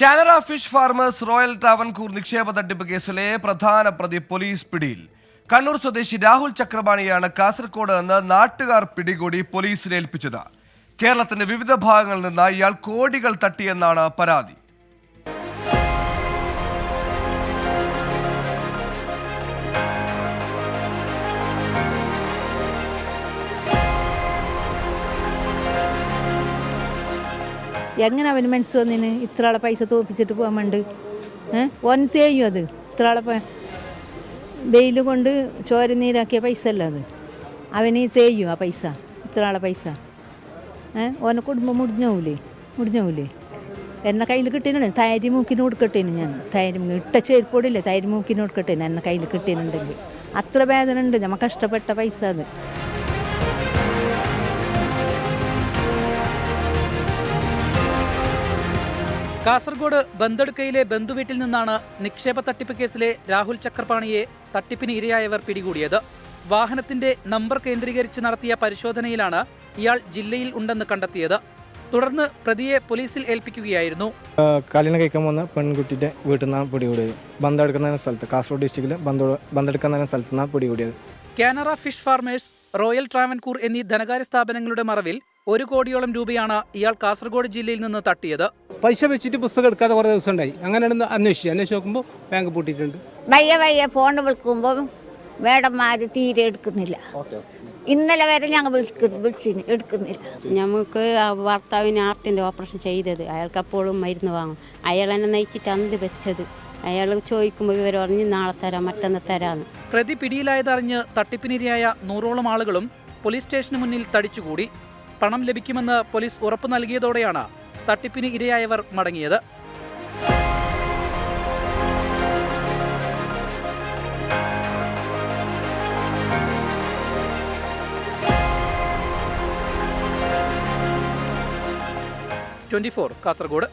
Canara fish farmers royal Travancore നിക്ഷേപ തട്ടിപ്പ് കേസിലെ പ്രധാന പ്രതി പോലീസ് പിടിയിൽ. കണ്ണൂർ സ്വദേശി രാഹുൽ ചക്രപാണിയാണ് കാസർകോട് നിന്ന് നാട്ടുകാർ പിടികൂടി പോലീസിൽ ഏൽപ്പിച്ചത്. കേരളത്തിന്റെ വിവിധ ഭാഗങ്ങളിൽ നിന്ന് ഇയാൾ കോടികൾ തട്ടിയെന്നാണ് പരാതി. എങ്ങനെ അവന് മനസ്സ് വന്നിന്? ഇത്ര ആളെ പൈസ തോപ്പിച്ചിട്ട് പോകാൻ വേണ്ട. ഏഹ് ഓൻ തേയും അത്. ആളെ വെയിൽ കൊണ്ട് ചോര നീരാക്കിയ പൈസ അല്ല അത്. അവന് തേയും ആ പൈസ. ഇത്ര ആളെ പൈസ. ഏഹ് ഓനെ കുടുംബം മുടിഞ്ഞോവില്ലേ മുടിഞ്ഞോവില്ലേ എന്നെ കയ്യിൽ കിട്ടിയിട്ടുണ്ട് തൈരി മൂക്കിന് കൊടുക്കട്ടേന് ഞാൻ. തൈരി ഇട്ട ചേരിപ്പോടില്ലേ തൈര് മൂക്കിന് കൊടുക്കട്ടേന് എന്നെ കയ്യിൽ കിട്ടിയിട്ടുണ്ടെങ്കിൽ അത്ര വേദന ഉണ്ട്. നമ്മൾ കഷ്ടപ്പെട്ട പൈസ അത്. കാസർഗോഡ് ബന്ദടുക്കയിലെ ബന്ധുവീട്ടിൽ നിന്നാണ് നിക്ഷേപ തട്ടിപ്പ് കേസിലെ രാഹുൽ ചക്രപാണിയെ തട്ടിപ്പിന് ഇരയായവർ പിടികൂടിയത്. വാഹനത്തിന്റെ നമ്പർ കേന്ദ്രീകരിച്ച് നടത്തിയ പരിശോധനയിലാണ് ഇയാൾ ജില്ലയിൽ ഉണ്ടെന്ന് കണ്ടെത്തിയത്. തുടർന്ന് പ്രതിയെ പോലീസിൽ ഏൽപ്പിക്കുകയായിരുന്നു. കല്യാണം കഴിക്കാൻ പോകുന്ന പെൺകുട്ടിയുടെ വീട്ടിൽ നിന്നാണ് പിടികൂടിയത്. ബന്ധെടുക്കുന്ന സ്ഥലത്ത് കാസർഗോഡ് ഡിസ്ട്രിക്റ്റിൽ ബന്ധെടുക്കുന്ന സ്ഥലത്ത് നിന്നാണ് പിടികൂടിയത്. Canara fish farmers royal Travancore എന്നീ ധനകാര്യ സ്ഥാപനങ്ങളുടെ മറവിൽ ഒരു കോടിയോളം രൂപയാണ് ഇയാൾ കാസർഗോഡ് ജില്ലയിൽ നിന്ന് തട്ടിയത്. പൈസ വെച്ചിട്ട് പുസ്തകം എടുക്കാതെ കുറേ ദിവസം ഉണ്ടായി അങ്ങനെയാണ് അന്വേഷിച്ചു അന്വേഷിച്ച് നോക്കുമ്പോൾ ബാങ്ക് പൂട്ടിയിട്ടുണ്ട്. വയ്യ വയ്യ ഫോൺ വിളിക്കുമ്പോൾ മേഡന്മാർ തീരെ എടുക്കുന്നില്ല. ഇന്നലെ വരെ ഞങ്ങൾ വിളിച്ചിന് എടുക്കുന്നില്ല. നമുക്ക് ആ ഭർത്താവിന് ആർട്ടിന്റെ ഓപ്പറേഷൻ ചെയ്തത്. അയാൾക്ക് അപ്പോഴും മരുന്ന് വാങ്ങും. അയാൾ എന്നെ നയിച്ചിട്ട് അന്ത് വെച്ചത്. അയാൾ ചോദിക്കുമ്പോൾ ഇവർ പറഞ്ഞ് നാളെ തരാം മറ്റന്ന് തരാന്ന്. പ്രതി പിടിയിലായതറിഞ്ഞ് തട്ടിപ്പിനിരയായ നൂറോളം ആളുകളും പോലീസ് സ്റ്റേഷന് മുന്നിൽ തടിച്ചുകൂടി. പണം ലഭിക്കുമെന്ന് പോലീസ് ഉറപ്പു നൽകിയതോടെയാണ് തട്ടിപ്പിന് ഇരയായവർ മടങ്ങിയത്. Twenty four Kasaragod.